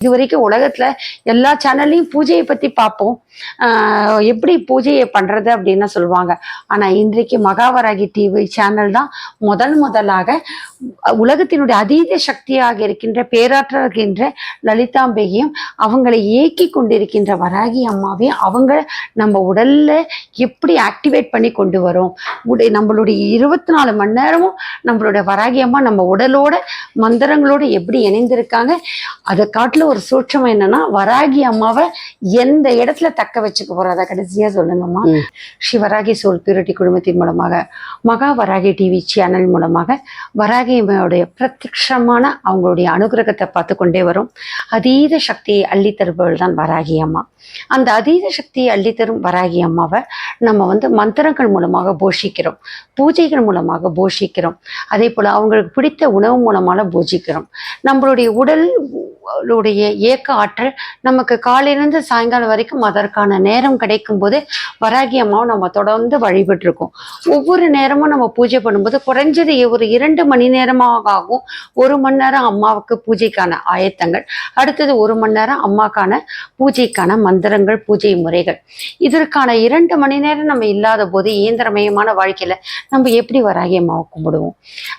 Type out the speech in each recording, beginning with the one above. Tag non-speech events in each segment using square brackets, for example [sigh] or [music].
இது வரைக்கும் உலகத்துல எல்லா சேனல்லையும் பூஜையை பத்தி பார்ப்போம். எப்படி பூஜையை பண்றது அப்படின்னு சொல்லுவாங்க. ஆனா இன்றைக்கு மகாவராகி டிவி சேனல் தான் முதல் முதலாக உலகத்தினுடைய அதீத சக்தியாக இருக்கின்ற பேராற்றல் இருக்கின்ற அவங்களை இயக்கி கொண்டிருக்கின்ற வராகி அம்மாவையும் அவங்க நம்ம உடல்ல எப்படி ஆக்டிவேட் பண்ணி கொண்டு வரும். உடை நம்மளுடைய இருபத்தி நாலு மணி நேரமும் நம்மளுடைய வராகி அம்மா நம்ம உடலோட மந்திரங்களோட எப்படி இணைந்திருக்காங்க அதை காட்டுல ஒரு சூட்சம் என்னன்னா வராகி அம்மாவை எந்த இடத்துல தக்க வச்சுக்க போறோம் அதை கடைசியா சொல்லுங்கம்மா. ம். ஸ்ரீ வராகி சோல் பியூரிட்டி குழுமத்தின் மூலமாக மகா வராகி டிவி சேனல் மூலமாக வராகி அம்மையுடைய பிரத்யக்ஷமான அவங்களுடைய அனுகிரகத்தை பார்த்து கொண்டே வரும். அதீத சக்தியை அள்ளி தருபவள் தான் வராகி அம்மா. அந்த அதீத சக்தியை அள்ளி தரும் வராகி அம்மாவை நம்ம வந்து மந்திரங்கள் மூலமாக போஷிக்கிறோம். பூஜைகள் மூலமாக போஷிக்கிறோம். அதே போல அவங்களுக்கு பிடித்த உணவு மூலமாக பூஜிக்கிறோம் நம்மளுடைய உடல் உடைய இயக்க ஆற்றல் நமக்கு காலையிலேருந்து சாயங்காலம் வரைக்கும் அதற்கான நேரம் கிடைக்கும் போது வராகி அம்மாவை நம்ம தொடர்ந்து வழிபட்டிருக்கோம். ஒவ்வொரு நேரமும் நம்ம பூஜை பண்ணும்போது குறைஞ்சது ஒரு இரண்டு மணி நேரமாக ஆகும். ஒரு மணி நேரம் அம்மாவுக்கு பூஜைக்கான ஆயத்தங்கள். அடுத்தது ஒரு மணி நேரம் அம்மாக்கான பூஜைக்கான மந்திரங்கள் பூஜை முறைகள். இதற்கான இரண்டு மணி நேரம் நம்ம இல்லாத போது இயந்திரமயமான வாழ்க்கையில நம்ம எப்படி வராகி அம்மாவை கும்பிடுவோம்?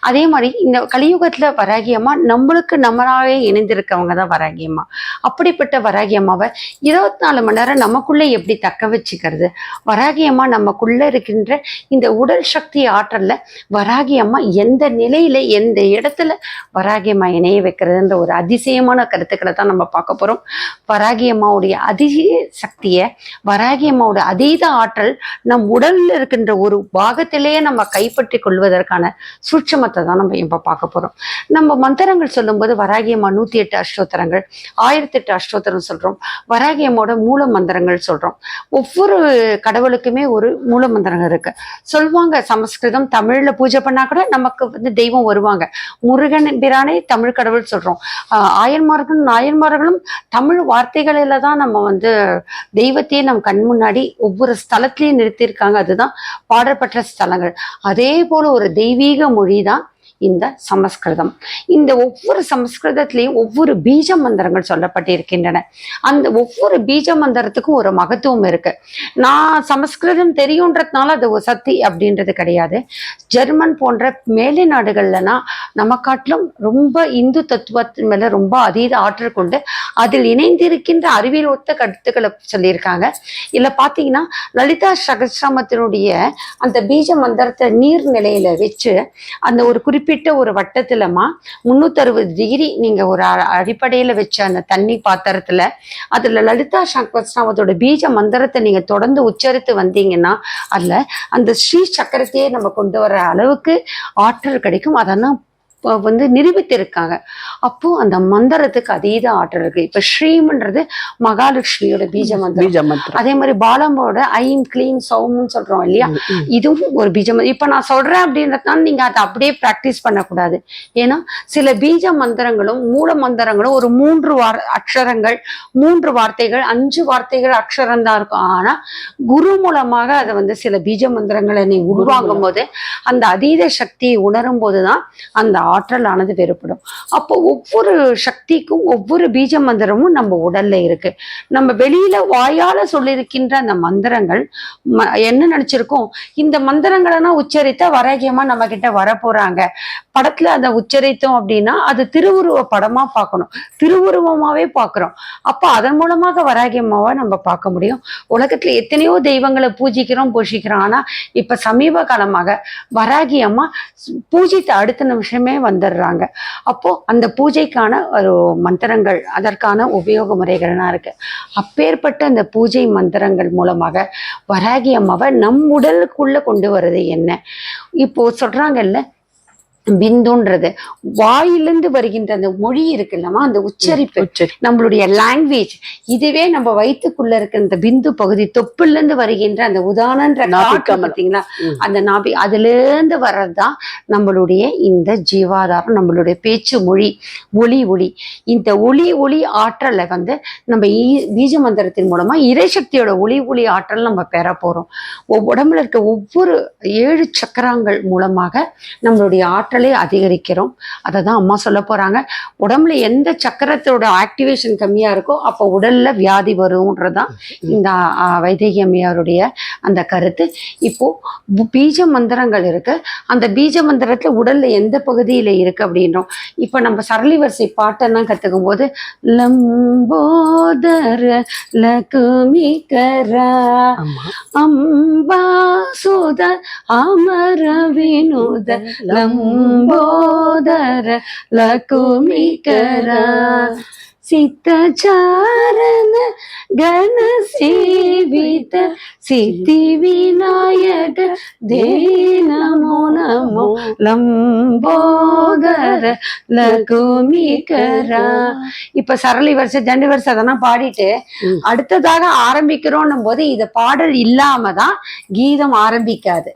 அதே மாதிரி இந்த கலியுகத்துல வராகி அம்மா நம்மளுக்கு நம்மளாவே இணைந்திருக்கவங்க தான் வராகி அம்மா அப்படிப்பட்ட வராகி அம்மாவை இருபத்தி நாலு மணி நேரம் நமக்குள்ளே எப்படி தக்க வச்சுக்கிறது? வராகி அம்மா நமக்குள்ள இருக்கின்ற இந்த உடல் சக்தி ஆற்றல்ல வராகி அம்மா எந்த நிலையில எந்த இடத்துல வராகி அம்மா இணைய வைக்கிறதுன்ற ஒரு அதிசயமான கருத்துக்களை தான் நம்ம பார்க்க போறோம். வராகி அம்மாவுடைய அதிக சக்தியை வராகி அம்மாவோட அதீத ஆற்றல் நம் உடலில் இருக்கின்ற ஒரு பாகத்திலேயே நம்ம கைப்பற்றி கொள்வதற்கான சூட்சமத்தை தான் நம்ம இப்போ பார்க்க போறோம். நம்ம மந்திரங்கள் சொல்லும்போது வராகி அம்மா நூத்தி எட்டு அஷ்டோத்தரங்கள் ஆயிரத்தி எட்டு அஷ்டோத்தரம் சொல்றோம். வராகியமோட மூல மந்திரங்கள் சொல்றோம். ஒவ்வொரு கடவுளுக்குமே ஒரு மூல மந்திரம் இருக்கு. சொல்லுவாங்க சமஸ்கிருதம் தமிழில் பூஜை பண்ணால் கூட நமக்கு வந்து தெய்வம் வருவாங்க. முருகன் பிரானே தமிழ் கடவுள் சொல்றோம். ஆயன்மார்களும் நாயன்மார்களும் தமிழ் வார்த்தைகளில தான் நம்ம வந்து தெய்வத்தையே நம் கண் முன்னாடி ஒவ்வொரு ஸ்தலத்திலையும் நிறுத்தியிருக்காங்க. அதுதான் பாடப்பட்ட ஸ்தலங்கள். அதே போல ஒரு தெய்வீக மொழி தான் இந்த சமஸ்கிருதம். இந்த ஒவ்வொரு சமஸ்கிருதத்திலையும் ஒவ்வொரு பீஜ மந்திரங்கள் சொல்லப்பட்டிருக்கின்றன. அந்த ஒவ்வொரு பீஜ மந்திரத்துக்கும் ஒரு மகத்துவம் இருக்கு. நான் சமஸ்கிருதம் தெரியுன்றதுனால அது ஒரு சக்தி அப்படின்றது கிடையாது. ஜெர்மன் போன்ற மேலை நாடுகள்லனா நம்ம காட்டிலும் ரொம்ப இந்து தத்துவத்தின் மேல ரொம்ப அதீத ஆற்றல் கொண்டு அதில் இணைந்திருக்கின்ற அறிவியல் ஒத்த கருத்துக்களை சொல்லியிருக்காங்க. இல்ல பாத்தீங்கன்னா லலிதா சகசிரமத்தினுடைய அந்த பீஜ மந்திரத்தை நீர்நிலையில வச்சு அந்த ஒரு குறிப்பிட்ட ஒரு வட்டத்துலமா முன்னூத்தறுபது டிகிரி நீங்க ஒரு அ- அடிப்படையில வச்ச அந்த தண்ணி பாத்திரத்துல அதுல லலிதா சகசிரமத்தோட பீஜ மந்திரத்தை நீங்க தொடர்ந்து உச்சரித்து வந்தீங்கன்னா அதுல அந்த ஸ்ரீ சக்கரத்தையே நம்ம கொண்டு வர அளவுக்கு ஆற்றல் கிடைக்கும். அதெல்லாம் வந்து நிரூபித்திருக்காங்க. அப்போ அந்த மந்திரத்துக்கு அதீத ஆற்றல் இருக்கு. இப்ப ஸ்ரீம்ன்றது மகாலட்சுமியோட பீஜ மந்திரம் பீஜ மந்திரம் அதே மாதிரி பாலம்போட ஐம் கிளீம் சௌம்னு சொல்றோம் இல்லையா. இதுவும் ஒரு பீஜம் இப்ப நான் சொல்றேன் அப்படின்றதுனால நீங்க அதை அப்படியே பிராக்டிஸ் பண்ணக்கூடாது. ஏன்னா சில பீஜ மந்திரங்களும் மூல மந்திரங்களும் ஒரு மூன்று வார அக்ஷரங்கள் மூன்று வார்த்தைகள் அஞ்சு வார்த்தைகள் அக்ஷரம் தான் இருக்கும். ஆனா குரு மூலமாக அதை வந்து சில பீஜ மந்திரங்களை நீ உருவாங்கும் போது அந்த அதீத சக்தியை உணரும் போதுதான் அந்த ஆற்றலானது வேறுபடும். அப்போ ஒவ்வொரு சக்திக்கும் ஒவ்வொரு பீஜ மந்திரமும் நம்ம உடல்ல இருக்கு. நம்ம வெளியில வாயால சொல்லியிருக்கின்ற அந்த மந்திரங்கள் ம- என்ன நினைச்சிருக்கோம்? இந்த மந்திரங்களெல்லாம் உச்சரித்தா வரகியமா நம்ம கிட்ட வரப்போறாங்க. படத்துல அதை உச்சரித்தோம் அப்படின்னா அது திருவுருவ படமா பார்க்கணும். திருவுருவமாவே பார்க்கிறோம். அப்போ அதன் மூலமாக வராகி அம்மாவை நம்ம பார்க்க முடியும். உலகத்துல எத்தனையோ தெய்வங்களை பூஜிக்கிறோம் போஷிக்கிறோம். ஆனா இப்ப சமீப காலமாக வராகி அம்மா பூஜித்த அடுத்த நிமிஷமே வந்துடுறாங்க. அப்போ அந்த பூஜைக்கான ஒரு மந்திரங்கள் அதற்கான உபயோக முறைகள்லாம் இருக்கு. அப்பேற்பட்ட அந்த பூஜை மந்திரங்கள் மூலமாக வராகி அம்மாவை நம் உடலுக்குள்ள கொண்டு வர்றது என்ன? இப்போ சொல்றாங்கல்ல பிந்துன்றது வாயிலிருந்து வருகின்ற அந்த மொழி இருக்குல்லமா அந்த உச்சரிப்பு உச்சரி. நம்மளுடைய லாங்குவேஜ் இதுவே நம்ம வயிற்றுக்குள்ள இருக்கிற இந்த பிந்து பகுதி தொப்புல இருந்து வருகின்ற அந்த. பார்த்தீங்களா ம். அந்த நாபி அதுல இருந்து வர்றதுதான் நம்மளுடைய இந்த ஜீவாதாரம் நம்மளுடைய பேச்சு மொழி ஒளி ஒளி இந்த ஒளி ஒளி ஆற்றலை வந்து நம்ம பீஜ மந்திரத்தின் மூலமா இறைசக்தியோட ஒளி ஒளி ஆற்றல் நம்ம பெற போறோம் உடம்புல இருக்க ஒவ்வொரு ஏழு சக்கரங்கள் மூலமாக நம்மளுடைய ஆற்றல் ஆற்றலை அதிகரிக்கிறோம். அதை தான் அம்மா சொல்ல போறாங்க. உடம்புல எந்த சக்கரத்தோட ஆக்டிவேஷன் கம்மியா இருக்கோ அப்போ உடல்ல வியாதி வரும்ன்றதுதான் இந்த ஆ, வைதேகி அம்மையாருடைய அந்த கருத்து. இப்போ பீஜ மந்திரங்கள் இருக்கு. அந்த பீஜ மந்திரத்துல உடல்ல எந்த பகுதியில இருக்கு அப்படின்றோம். இப்போ நம்ம சரளி வரிசை பாட்டெல்லாம் கத்துக்கும் போது லம்போதர லகுமிகரா அம்பா சுத அமர வினுத லம்போதர லகுமிகரா சித்தச்சாரண கண சேவித சித்தி விநாயக தே நமோ லம்போதர லகுமிகரா இப்ப சரளி வரிசை ஜண்டு வரிசை அதெல்லாம் பாடிட்டு. அடுத்ததாக ஆரம்பிக்கிறோன்னும் போது இது பாடல் இல்லாம தான் கீதம் ஆரம்பிக்காது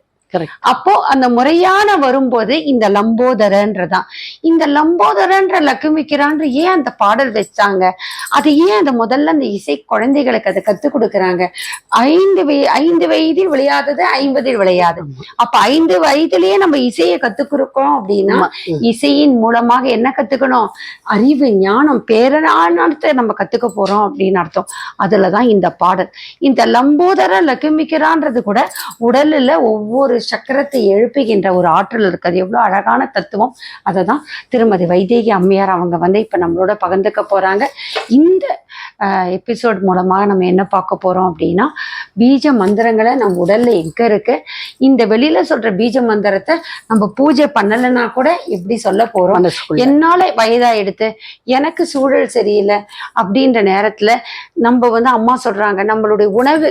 அப்போ அந்த முறையான வரும்போது இந்த லம்போதரன்றதான். இந்த லம்போதரன்ற லக்குமிக்கிறான்ற ஏன் அந்த பாடல் வச்சாங்க? அது ஏன் அந்த முதல்ல அந்த இசை குழந்தைகளுக்கு அதை கத்துக் கொடுக்குறாங்க? ஐந்து வய ஐந்து வயதில் விளையாதது ஐம்பதில் விளையாது. அப்ப ஐந்து வயதிலேயே நம்ம இசையை கத்துக்கிறோம் அப்படின்னா. இசையின் மூலமாக என்ன கத்துக்கணும்? அறிவு ஞானம் பேரனானத்தை நம்ம கத்துக்க போறோம் அப்படின்னு அர்த்தம். அதுலதான் இந்த பாடல். இந்த லம்போதர லக்குமிக்கிறான்றது கூட உடல்ல ஒவ்வொரு சக்கரத்தை எழுப்புகின்ற ஒரு ஆற்றல் இருக்கு. அது எவ்வளவு அழகான தத்துவம். அதை தான் திருமதி வைதேகி அம்மையார் அவங்க வந்து இப்ப நம்மளோட பகிர்ந்துக்க போறாங்க. இந்த எபிசோட் மூலமாக நம்ம என்ன பார்க்க போறோம் அப்படின்னா பீஜ மந்திரங்களை நம்ம உடல்ல எங்க இருக்கு? இந்த வெளியில சொல்ற பீஜ மந்திரத்தை நம்ம பூஜை பண்ணலைன்னா கூட எப்படி சொல்ல போறோம்? மனசுக்குள்ள என்னால வயதாயிடுத்து எனக்கு சூழல் சரியில்லை அப்படின்ற நேரத்துல நம்ம வந்து அம்மா சொல்றாங்க நம்மளுடைய உணவு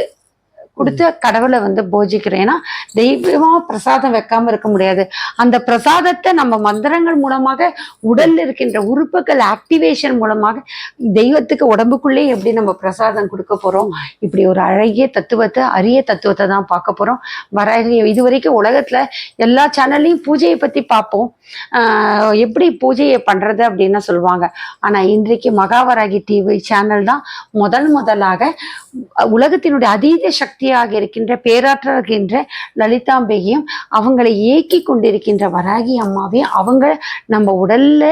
கொடுத்து கடவுளை வந்து போஜிக்கிறோம் ஏன்னா தெய்வமா பிரசாதம் வைக்காம இருக்க முடியாது. அந்த பிரசாதத்தை நம்ம மந்திரங்கள் மூலமாக உடல்ல இருக்கின்ற உறுப்புகள் ஆக்டிவேஷன் மூலமாக தெய்வத்துக்கு உடம்புக்குள்ளே எப்படி நம்ம பிரசாதம் கொடுக்க போறோம்? இப்படி ஒரு அழகிய தத்துவத்தை அரிய தத்துவத்தை தான் பார்க்க போறோம். வர இது வரைக்கும் உலகத்துல எல்லா சேனல்லையும் பூஜையை பத்தி பார்ப்போம். எப்படி பூஜையை பண்றது அப்படின்னு சொல்லுவாங்க. ஆனா இன்றைக்கு மகாவராகி டிவி சேனல் தான் முதல் முதலாக உலகத்தினுடைய அதீத சக்தி சக்தியாக இருக்கின்ற பேராற்றல் இருக்கின்ற லலிதாம்பிகையும் அவங்களை இயக்கி கொண்டிருக்கின்ற வராகி அம்மாவையும் அவங்க நம்ம உடல்ல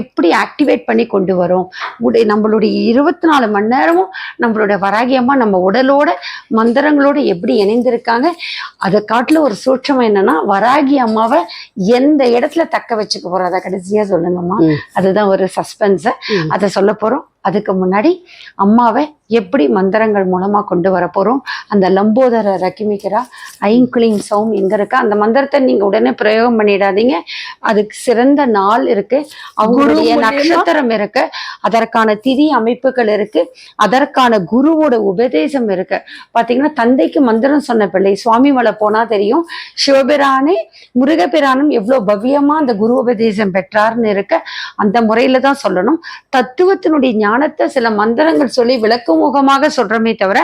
எப்படி ஆக்டிவேட் பண்ணி கொண்டு வரோம்? உடை நம்மளுடைய இருபத்தி நாலு மணி நேரமும் நம்மளுடைய வராகி அம்மா நம்ம உடலோட மந்திரங்களோட எப்படி இணைந்திருக்காங்க? அதை காட்டுல ஒரு சூட்சம் என்னன்னா வராகி அம்மாவை எந்த இடத்துல தக்க வச்சுக்க போறோம்? அதை கடைசியா சொல்லுங்கம்மா. அதுதான் ஒரு சஸ்பென்ஸ். அதை சொல்ல போறோம். அதுக்கு முன்னாடி அம்மாவை எப்படி மந்திரங்கள் மூலமா கொண்டு வர போறோம்? அந்த லம்போதர ரக்கிமிக்கிறா ஐங்குளிங் சௌம் எங்க இருக்கா? அந்த மந்திரத்தை நீங்க உடனே பிரயோகம் பண்ணிடாதீங்க. அதுக்கு சிறந்த நாள் இருக்கு. அவங்களுடைய? நட்சத்திரம் இருக்கு. அதற்கான திதி அமைப்புகள் இருக்கு. அதற்கான குருவோட உபதேசம் இருக்கு. பாத்தீங்கன்னா தந்தைக்கு மந்திரம் சொன்ன பிள்ளை சுவாமி மலை போனா தெரியும். சிவபிரானே முருகபிரானும் எவ்வளவு பவ்யமா அந்த குரு உபதேசம் பெற்றார்னு இருக்க. அந்த முறையில தான் சொல்லணும். தத்துவத்தினுடைய தியானத்தை சில மந்திரங்கள் சொல்லி விளக்கும் முகமாக தவிர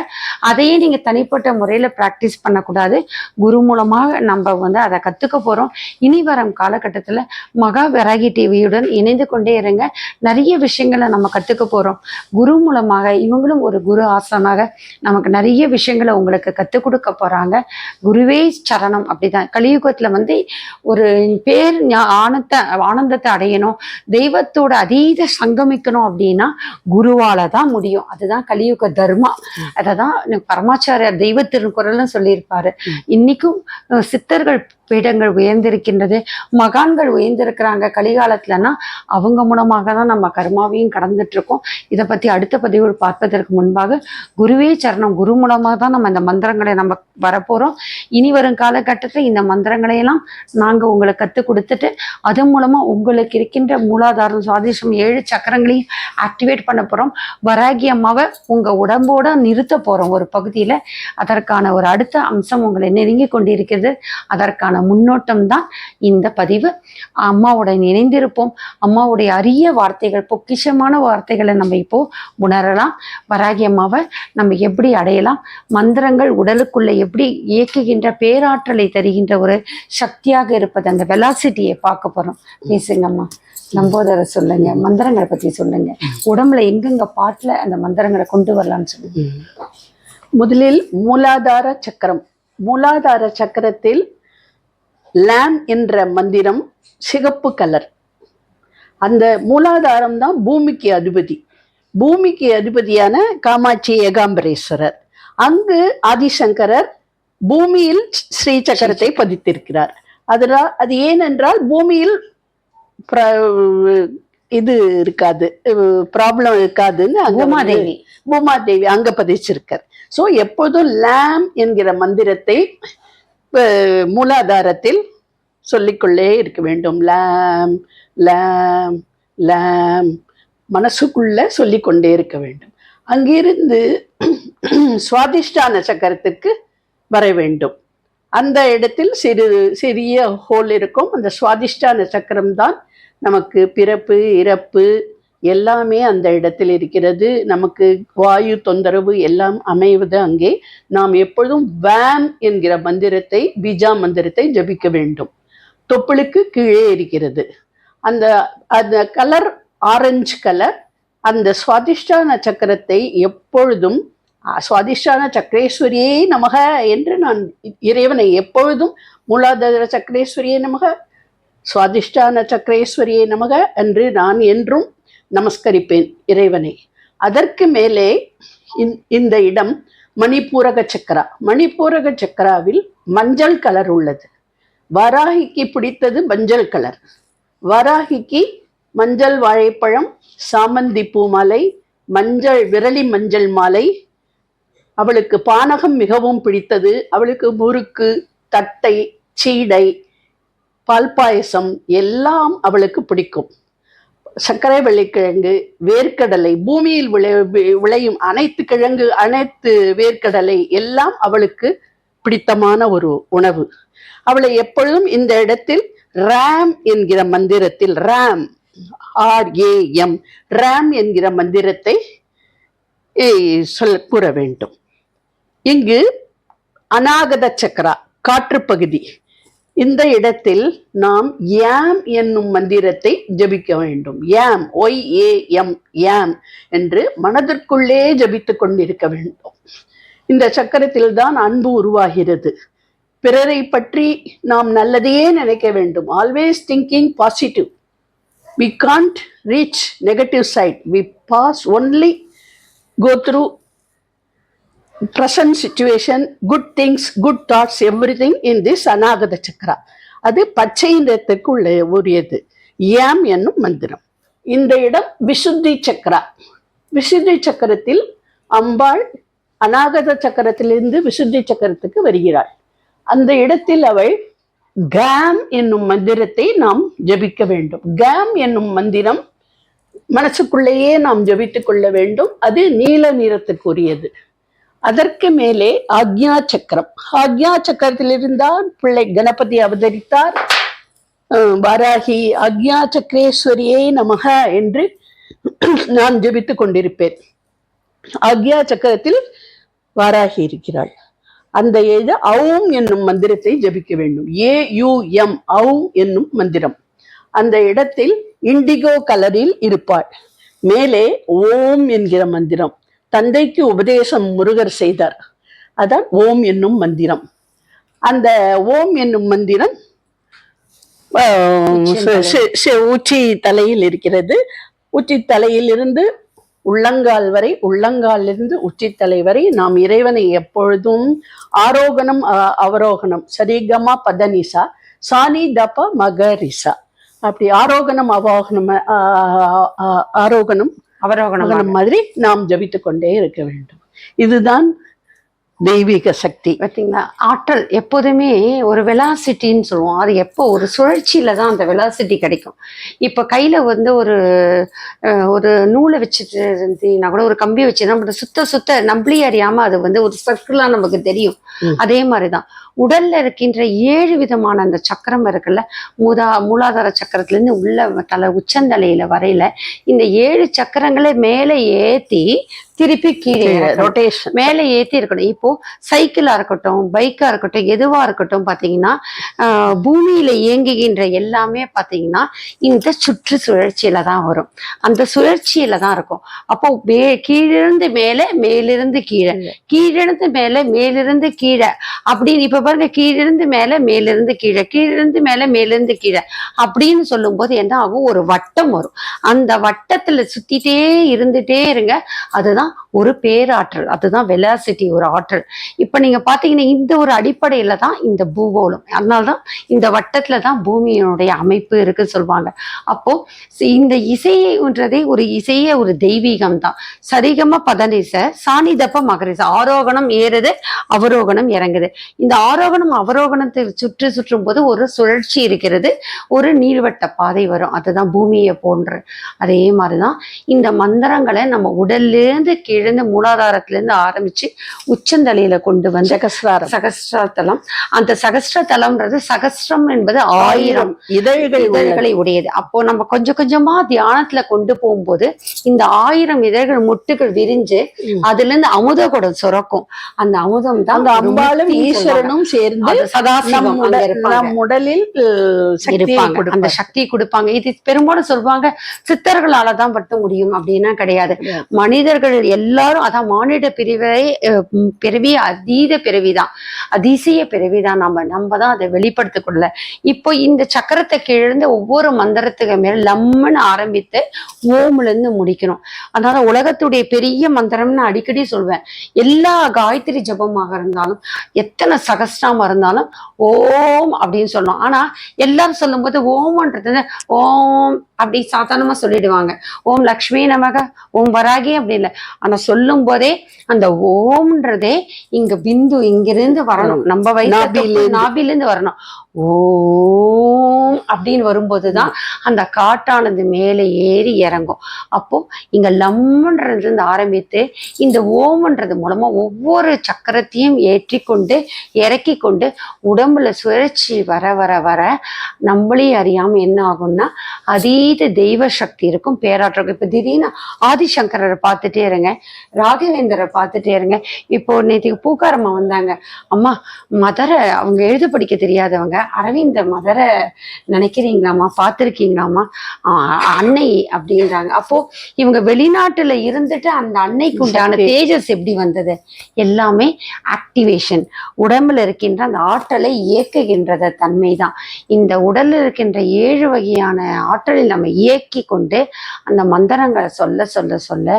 அதையே நீங்க தனிப்பட்ட முறையில பிராக்டிஸ் பண்ணக்கூடாது. குரு மூலமாக நம்ம வந்து அதை கத்துக்க போறோம். இனி வரும் காலகட்டத்தில் மகா விராகி டிவியுடன் இணைந்து கொண்டே இருங்க. நிறைய விஷயங்களை நம்ம கத்துக்க போறோம். குரு மூலமாக இவங்களும் ஒரு குரு ஆசனாக நமக்கு நிறைய விஷயங்களை உங்களுக்கு கத்துக் கொடுக்க போறாங்க. குருவே சரணம் அப்படிதான். கலியுகத்துல வந்து ஒரு பேர் ஆனந்த ஆனந்தத்தை அடையணும். தெய்வத்தோட அதீத சங்கமிக்கணும் அப்படின்னா குருவால தான் முடியும். அதுதான் கலியுக தர்மா. அதை தான் பரமாச்சாரியார் தெய்வ திருக்குறள்னு சொல்லியிருப்பாரு. இன்னைக்கும் சித்தர்கள் பீடங்கள் உயர்ந்திருக்கின்றது. மகான்கள் உயர்ந்திருக்கிறாங்க. கலிகாலத்துலனா அவங்க மூலமாக தான் நம்ம கர்மாவையும் கடந்துட்டு இருக்கோம் இதை பத்தி அடுத்த பதிவில் பார்ப்பதற்கு முன்பாக குருவே சரணம். குரு மூலமாக தான் நம்ம இந்த மந்திரங்களை நம்ம வரப்போறோம். இனி வரும் காலகட்டத்தில் இந்த மந்திரங்களை எல்லாம் நாங்க உங்களுக்கு கற்றுக் கொடுத்துட்டு அதன் மூலமா உங்களுக்கு இருக்கின்ற மூலாதாரம் சுவாதிஷம் ஏழு சக்கரங்களையும் ஆக்டிவேட் பண்ண போறோம். வராகி அம்மாவை உங்க உடம்போட நிறுத்த போறோம் ஒரு பகுதியில. அதற்கான ஒரு அடுத்த அம்சம் உங்களை நெருங்கி கொண்டிருக்கிறது. அதற்கான முன்னோட்டம் தான் இந்த பதிவு. அம்மாவுடன் இணைந்திருப்போம் அம்மாவுடைய அரிய வார்த்தைகள் பொக்கிஷமான வார்த்தைகளை நம்ம இப்போ உணரலாம். வராகி அம்மாவை நம்ம எப்படி அடையலாம்? மந்திரங்கள் உடலுக்குள்ள எப்படி இயக்குகின்ற பேராற்றலை தருகின்ற ஒரு சக்தியாக இருப்பது அந்த வெலாசிட்டியை பார்க்க போறோம். பேசுங்கம்மா நம்போதர சொல்லுங்க. மந்திரங்களை பத்தி சொல்லுங்க. உடம்புல எங்கெங்க பாட்டுல அந்த மந்திரங்களை கொண்டு வரலாம்னு சொல்லுங்க. முதலில் மூலாதார சக்கரம். மூலாதார சக்கரத்தில் லேம் என்ற மந்திரம் சிகப்பு கலர். அந்த மூலாதாரம் தான் பூமிக்கு அதிபதி. பூமிக்கு அதிபதியான காமாட்சி ஏகாம்பரேஸ்வரர். அங்கு ஆதிசங்கரர் பூமியில் ஸ்ரீ சக்கரத்தை பதித்திருக்கிறார். அதனால் அது ஏனென்றால் பூமியில் பிர- இது இருக்காது ப்ராப்ளம் இருக்காதுன்னு பூமாதேவி. பூமாதேவி அங்க பதிச்சிருக்கார். ஸோ எப்போதும் லாம் என்கிற மந்திரத்தை மூலாதாரத்தில் சொல்லிக்கொள்ளே இருக்க வேண்டும். லாம் லாம் லாம் மனசுக்குள்ள சொல்லிக்கொண்டே இருக்க வேண்டும். அங்கிருந்து [clears throat] சுவாதிஷ்டான சக்கரத்துக்கு வர வேண்டும். அந்த இடத்தில் சிறு சிறிய ஹோல் இருக்கும். அந்த சுவாதிஷ்டான சக்கரம் தான் நமக்கு பிறப்பு இறப்பு எல்லாமே அந்த இடத்தில் இருக்கிறது. நமக்கு வாயு தொந்தரவு எல்லாம் அமைவது அங்கே. நாம் எப்பொழுதும் வேம் என்கிற மந்திரத்தை பீஜா மந்திரத்தை ஜபிக்க வேண்டும். தொப்புளுக்கு கீழே இருக்கிறது. அந்த அந்த கலர் ஆரஞ்சு கலர் அந்த சுவாதிஷ்டான சக்கரத்தை எப்பொழுதும் சுவாதிஷ்டான சக்கரேஸ்வரியே நமக என்று நான் இறைவனை எப்பொழுதும் மூலாதார சக்கரேஸ்வரியே நமக சுவாதிஷ்டான சக்கரேஸ்வரியே நமக என்று நான் என்றும் நமஸ்கரிப்பேன் இறைவனை. அதற்கு மேலே இந்த- இந்த இடம் மணிப்பூரக சக்கரா. மணிப்பூரக சக்கராவில் மஞ்சள் கலர் உள்ளது. வராகிக்கு பிடித்தது மஞ்சள் கலர். வராகிக்கு மஞ்சள் வாழைப்பழம் சாமந்தி பூ மாலை மஞ்சள் விரலி மஞ்சள் மாலை. அவளுக்கு பானகம் மிகவும் பிடித்தது. அவளுக்கு முறுக்கு தட்டை சீடை பால் பாயசம் எல்லாம் அவளுக்கு பிடிக்கும். சர்க்கரை வெள்ளிக்கிழங்கு வேர்க்கடலை பூமியில் விளை வி- விளையும் அனைத்து கிழங்கு அனைத்து வேர்க்கடலை எல்லாம் அவளுக்கு பிடித்தமான ஒரு உணவு. அவளை எப்பொழுதும் இந்த இடத்தில் ராம் என்கிற மந்திரத்தில் ராம் ஆர்ஏஎம் ராம் என்கிற மந்திரத்தை சொல்ல கூற வேண்டும். இங்கு அநாகத சக்கரா காற்று பகுதி. இந்த இடத்தில் நாம் யாம் என்னும் மந்திரத்தை ஜபிக்க வேண்டும். யாம் ஒய் ஏ எம் யாம் என்று மனதிற்குள்ளே ஜபித்து கொண்டிருக்க வேண்டும். இந்த சக்கரத்தில் தான் அன்பு உருவாகிறது. பிறரை பற்றி நாம் நல்லதையே நினைக்க வேண்டும். Always thinking positive we can't reach negative side we pass only go through present situation good things good thoughts everything in this Anahata chakra அது பச்சை நிறத்துக்குள்ள உரியது யாம் என்னும் மந்திரம். இந்த இடம் விசுத்தி சக்கரா. விசுத்தி சக்கரத்தில் அம்பாள் அநாகத சக்கரத்திலிருந்து விசுத்தி சக்கரத்துக்கு வருகிறாள். அந்த இடத்தில் அவள் கேம் என்னும் மந்திரத்தை நாம் ஜபிக்க வேண்டும். கேம் என்னும் மந்திரம் மனசுக்குள்ளேயே நாம் ஜபித்துக் கொள்ள வேண்டும். அது நீல நிறத்துக்குரியது. அதற்கு மேலே ஆக்ஞா சக்கரம். ஆக்ஞா சக்கரத்திலிருந்தால் பிள்ளை கணபதி அவதரித்தார். வாராகி ஆக்ஞா சக்கரேஸ்வரியே நமக என்று நான் ஜபித்துக் கொண்டிருப்பேன். ஆக்ஞா சக்கரத்தில் வாராகி இருக்கிறாள். அந்த எழுத அவும் என்னும் மந்திரத்தை ஜபிக்க வேண்டும். ஏ யு எம் அவும் என்னும் மந்திரம். அந்த இடத்தில் இண்டிகோ கலரில் இருப்பாள். மேலே ஓம் என்கிற மந்திரம். தந்தைக்கு உபதேசம் முருகர் செய்தார். அதான் ஓம் என்னும் மந்திரம். அந்த ஓம் என்னும் மந்திரம் உச்சி தலையில் இருக்கிறது. உச்சி தலையில் இருந்து உள்ளங்கால் வரை உள்ளங்காலிலிருந்து உச்சித்தலை வரை நாம் இறைவனை எப்பொழுதும் ஆரோகணம் அவரோகணம் சரிகமா பதனிசா சானி தப மகரிசா. அப்படி ஆரோகணம் ஆ- ஆரோகணம் அவரோகணம் மாதிரி நாம் ஜபித்துக் கொண்டே இருக்க வேண்டும். இதுதான் தெய்வீக சக்தி. பார்த்தீங்களா ஆற்றல் எப்போதுமே ஒரு வெலாசிட்டின்னு சொல்லுவோம். அது எப்போ ஒரு சுழற்சியில தான் அந்த வெலாசிட்டி கிடைக்கும். இப்போ கையில வந்து ஒரு ஒரு நூலை வச்சுட்டு இருந்தீங்கன்னா கூட ஒரு கம்பி வச்சு நம்ம சுத்த சுத்த நம்மளே அறியாம அது வந்து ஒரு சர்க்கிளா நமக்கு தெரியும். அதே மாதிரிதான். உடல்ல இருக்கின்ற ஏழு விதமான அந்த சக்கரம் இருக்குல்ல மூதா மூலாதார சக்கரத்துல இருந்து உள்ள தலை உச்சந்தலையில வரையில இந்த ஏழு சக்கரங்களை மேலே ஏத்தி திருப்பி கீழே. ரொட்டேஷன் மேலே ஏத்தி இருக்கணும். இப்போ சைக்கிளா இருக்கட்டும் பைக்கா இருக்கட்டும் எதுவா இருக்கட்டும் பாத்தீங்கன்னா ஆஹ், பூமியில இயங்குகின்ற எல்லாமே பாத்தீங்கன்னா இந்த சுற்று சுழற்சியில தான் வரும். அந்த சுழற்சியில தான் இருக்கும். அப்போ மே கீழிருந்து மேலே மேலிருந்து கீழே. கீழிருந்து மேலே மேலிருந்து கீழே. அப்படின்னு இப்ப பாருங்க கீழிருந்து மேலே மேலிருந்து கீழே. கீழிருந்து மேலே மேலிருந்து கீழே. அப்படின்னு சொல்லும்போது என்ன ஆகும்? ஒரு வட்டம் வரும். அந்த வட்டத்துல சுத்திட்டே இருந்துட்டே இருங்க. அதுதான் ஒரு பேராற்றல் அதுதான் வெலாசிட்டி ஒரு ஆற்றல். இப்ப நீங்க பாத்தீங்கன்னா இந்த ஒரு அடிப்படையில தான் இந்த பூகோளம். அதனாலதான் இந்த வட்டத்துல தான் பூமியினுடைய அமைப்பு இருக்குன்னு சொல்லுவாங்க. அப்போ இந்த இசைன்றதே ஒரு இசையே ஒரு தெய்வீகம் தான். சரிகம பதனிச சாணிதப்ப மகரிச ஆரோகணம் ஏறுது அவரோகணம் இறங்குது. இந்த ஆரோகணம் அவரோகணத்தை சுற்றி சுற்றும் போது ஒரு சுழற்சி இருக்கிறது ஒரு நீள்வட்ட பாதை வரும். அதுதான் பூமியை போன்று. அதே மாதிரிதான் இந்த மந்திரங்களை நம்ம உடல்லேருந்து கீழேந்து மூலாதாரத்திலேருந்து ஆரம்பிச்சு உச்சந்தலையில கொண்டு வந்து சகசிராரம் சகஸ்ரதலம் அந்த சகஸ்ரதலம்ன்றது சகஸ்ரம் என்பது ஆயிரம் இதழ்கள். இதழ்களை உடையது அப்போ நம்ம கொஞ்சம் கொஞ்சமா தியானத்துல கொண்டு போகும்போது இந்த ஆயிரம் இதழ்கள் முட்டுகள் விரிஞ்சு. அதுல இருந்து அமுத குடம் சுரக்கும் அந்த அமுதம் தான் அந்த சொல்லுவாங்க. ஈஸ்வரனும் சேர்ந்து சதாசிவம் உடலில் சக்தியை இருப்பாங்க அந்த கொடுப்பாங்க சக்தி கொடுப்பாங்க இது பெரும்பாலும் சொல்லுவாங்க சித்தர்களால தான் மட்டும் முடியும் அப்படின்னா கிடையாது கிடையாது. மனிதர்கள் எல்லாரும் அதான் மானிட பிரிவை பிறவி அதீத பிறவிதான். அதிசய பிறவிதான் நம்ம நம்ம தான் அதை வெளிப்படுத்திக்கொள்ள இப்போ இந்த சக்கரத்தை கிழந்து ஒவ்வொரு மந்திரத்துக்கு மேல லம்முன்னு ஆரம்பித்து ஓம்ல இருந்து முடிக்கணும். அதனால உலகத்துடைய பெரிய மந்திரம்னு அடிக்கடி சொல்வேன். எல்லா காயத்ரி ஜபமாக இருந்தாலும் எத்தனை சகஸ்டாமா இருந்தாலும் ஓம் அப்படின்னு சொல்லணும். ஆனா எல்லாரும் சொல்லும்போது ஓம்ன்றது ஓம் அப்படி சாதாரணமா சொல்லிடுவாங்க. ஓம் லக்ஷ்மி நமக ஓம் வராகி அப்படி இல்லை. ஆனா சொல்லும் போதே அந்த ஓம்ன்றதே இங்க பிந்து இங்கிருந்து வரணும். நம்ம வயிற்று. நாபிலிருந்து. வரணும். ஓம் அப்படின்னு வரும்போதுதான் அந்த காட்டானது மேலே ஏறி இறங்கும். அப்போ இங்க லம்ன்றது இருந்து ஆரம்பித்து இந்த ஓம்ன்றது மூலமா ஒவ்வொரு சக்கரத்தையும் ஏற்றி கொண்டு இறக்கி கொண்டு உடம்புல சுழற்சி வர வர வர நம்மளே அறியாம என்ன ஆகும்னா அதீத தெய்வ சக்தி இருக்கும். பேராற்றல் இருக்கும். இப்ப திடீர்னு ஆதிசங்கரரை பார்த்துட்டே இருங்க ராகவேந்தரை பார்த்துட்டே இருங்க. இப்போ நேற்றுக்கு பூக்காரம்மா வந்தாங்க. அம்மா மதரை அவங்க எழுத படிக்க தெரியாதவங்க. அரவிந்த மதரை நினைக்கிறீங்களாம்மா? பார்த்துருக்கீங்களாம்மா? அன்னை அப்படின்றாங்க. அப்போ இவங்க வெளிநாட்டுல இருந்துட்டு அந்த அன்னைக்கு உண்டான. தேஜஸ் எப்படி வந்தது? எல்லாமே ஆக்டிவேஷன் உடம்புல இருக்கின்ற அந்த ஆற்றலை இயக்குகின்றத தன்மை தான் இந்த உடல்ல இருக்கின்ற ஏழு வகையான ஆற்றலை நம்ம இயக்கி கொண்டு அந்த மந்திரங்களை சொல்ல சொல்ல சொல்ல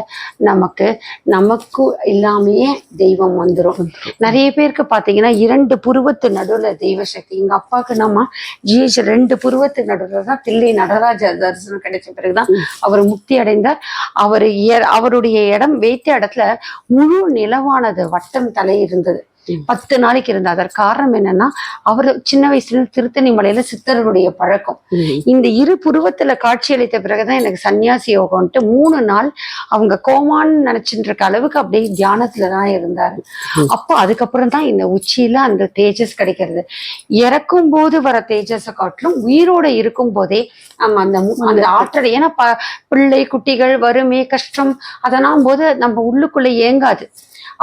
நமக்கு நமக்கு இல்லாமையே தெய்வம் வந்துடும் நிறைய பேருக்கு பார்த்தீங்கன்னா இரண்டு புருவத்து நடுவில் தெய்வ சக்தி. எங்கள் அப்பாவுக்கு நம்ம ஜிஹெச் ரெண்டு புருவத்து நடுவில் தான் தில்லை நடராஜ தரிசனம் கிடைச்ச பிறகுதான் அவர் முக்தி அடைந்தார். அவர் அவருடைய இடம் வைத்த இடத்துல முழு நிலவானது வட்டம் தலை இருந்தது. பத்து நாளைக்கு இருந்தது அதற்கு காரணம் என்னன்னா அவர் சின்ன வயசுல இருந்து திருத்தணி மலையில சித்தர்களுடைய பழக்கம். இந்த இரு புருவத்துல காட்சியளித்த பிறகுதான் எனக்கு சன்னியாசி யோகம்ட்டு மூணு நாள் அவங்க கோமான்னு நினைச்சிட்டு இருக்க அளவுக்கு அப்படியே தியானத்துல தான் இருந்தாரு. அப்போ அதுக்கப்புறம் தான் இந்த உச்சியில அந்த தேஜஸ் கிடைக்கிறது. இறக்கும் போது வர தேஜஸை காட்டிலும் உயிரோட இருக்கும் போதே நம்ம அந்த அந்த ஆற்றலை ஏன்னா ப- பிள்ளை குட்டிகள் வறுமை கஷ்டம் அதெல்லாம் போது நம்ம உள்ளுக்குள்ள ஏங்காது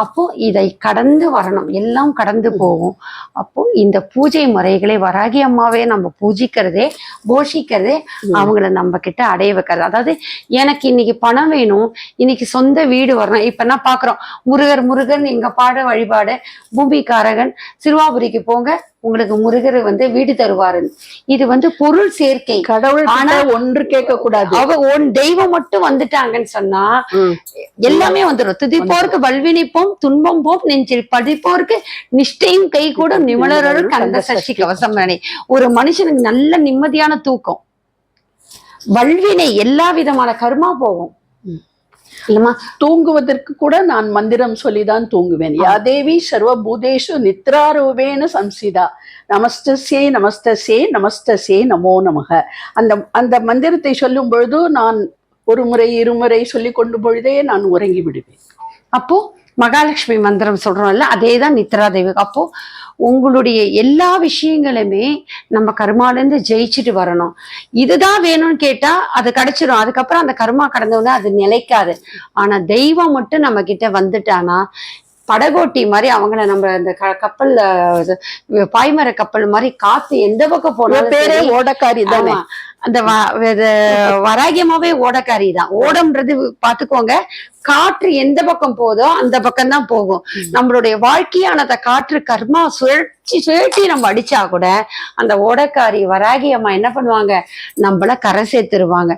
அப்போ இதை கடந்து வரணும். எல்லாம் கடந்து போகும். அப்போ இந்த பூஜை முறைகளை வராகி அம்மாவே நம்ம பூஜிக்கிறதே போஷிக்கிறதே அவங்கள நம்ம கிட்ட அடைய வைக்கிறது. அதாவது எனக்கு இன்னைக்கு பணம் வேணும் இன்னைக்கு சொந்த வீடு வரணும். இப்ப என்ன பாக்குறோம் முருகர் முருகன் எங்க பாட வழிபாடு பூமிக்காரகன் சிறுவாபுரிக்கு போங்க. உங்களுக்கு முருகர் வந்து வீடு தருவாருன்னு இது வந்து பொருள் சேர்க்கை. கடவுள் ஆனா- ஒன்று கேட்க கூடாது அவ ஒன் தெய்வம் மட்டும் வந்துட்டாங்கன்னு சொன்னா. எல்லாமே வந்துடும் துதிப்போருக்கு வல்வினை போம் துன்பம் போம் நெஞ்சில் படிப்போருக்கு நிஷ்டையும் கை கூட நிமலரும் கந்த சஷ்டி கவசம். ஒரு மனுஷனுக்கு நல்ல நிம்மதியான தூக்கம். வல்வினை எல்லா விதமான கர்மா போகும். இல்லம்மா? தூங்குவதற்கு கூட நான் மந்திரம் சொல்லிதான் தூங்குவேன். யா தேவி சர்வ பூதேஷு நித்ராரூபேன சம்சிதா. நமஸ்தசே நமஸ்தசே நமஸ்தசே நமோ நமக. அந்த அந்த மந்திரத்தை சொல்லும் பொழுது நான் ஒரு முறை இருமுறை சொல்லிக் கொண்டு பொழுதே நான் உறங்கி விடுவேன். அப்போ மகாலட்சுமி மந்திரம் சொல்றோம்ல அதே தான் நித்ரா தேவி. அப்போ உங்களுடைய எல்லா விஷயங்களுமே நம்ம கர்மாலேருந்து ஜெயிச்சுட்டு வரணும். இதுதான் வேணும்னு கேட்டா அது கிடைச்சிரும். அதுக்கப்புறம் அந்த கர்மா கடந்தவுடனே அது நிலைக்காது. ஆனா தெய்வம் மட்டும் நம்ம கிட்ட வந்துட்டானா படகோட்டி மாதிரி அவங்கள நம்ம அந்த க- கப்பல்ல பாய்மர கப்பல் மாதிரி காத்து எந்த பக்கம் போனாலும் பேரே ஓடக்காரி தானே. அந்த வராகியமாவே ஓடக்காரி தான். ஓடம்ன்றது பாத்துக்கோங்க காற்று எந்த பக்கம் போதோ அந்த பக்கம் தான் போகும். நம்மளுடைய வாழ்க்கையானத காற்று கர்மா சுழற்சி சுழற்சி நம்ம அடிச்சா கூட அந்த ஓடக்காரி வராகி அம்மா என்ன பண்ணுவாங்க? நம்மள கரை சேர்த்துருவாங்க.